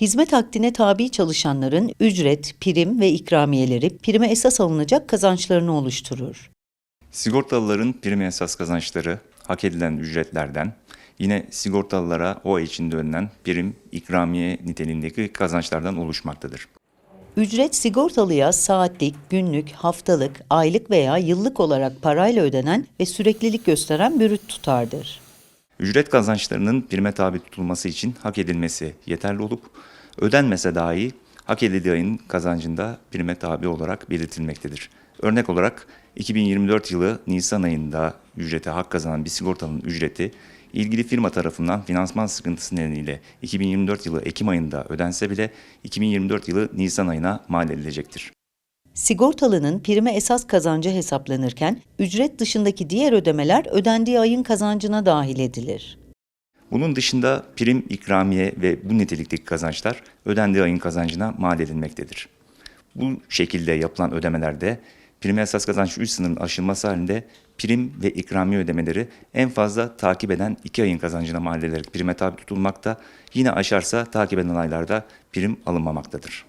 Hizmet akdine tabi çalışanların ücret, prim ve ikramiyeleri prime esas alınacak kazançlarını oluşturur. Sigortalıların prim esas kazançları hak edilen ücretlerden, yine sigortalılara o ay içinde ödenen prim, ikramiye niteliğindeki kazançlardan oluşmaktadır. Ücret sigortalıya saatlik, günlük, haftalık, aylık veya yıllık olarak parayla ödenen ve süreklilik gösteren bürüt tutardır. Ücret kazançlarının prime tabi tutulması için hak edilmesi yeterli olup, ödenmese dahi hak edildiği ayın kazancında prime tabi olarak belirtilmektedir. Örnek olarak 2024 yılı Nisan ayında ücrete hak kazanan bir sigortalının ücreti ilgili firma tarafından finansman sıkıntısı nedeniyle 2024 yılı Ekim ayında ödense bile 2024 yılı Nisan ayına mal edilecektir. Sigortalının prime esas kazancı hesaplanırken ücret dışındaki diğer ödemeler ödendiği ayın kazancına dahil edilir. Bunun dışında prim, ikramiye ve bu nitelikteki kazançlar ödendiği ayın kazancına mal edilmektedir. Bu şekilde yapılan ödemelerde prim esas kazanç 3 sınırının aşılması halinde prim ve ikramiye ödemeleri en fazla takip eden 2 ayın kazancına mal edilerek prime tabi tutulmakta, yine aşarsa takip eden aylarda prim alınmamaktadır.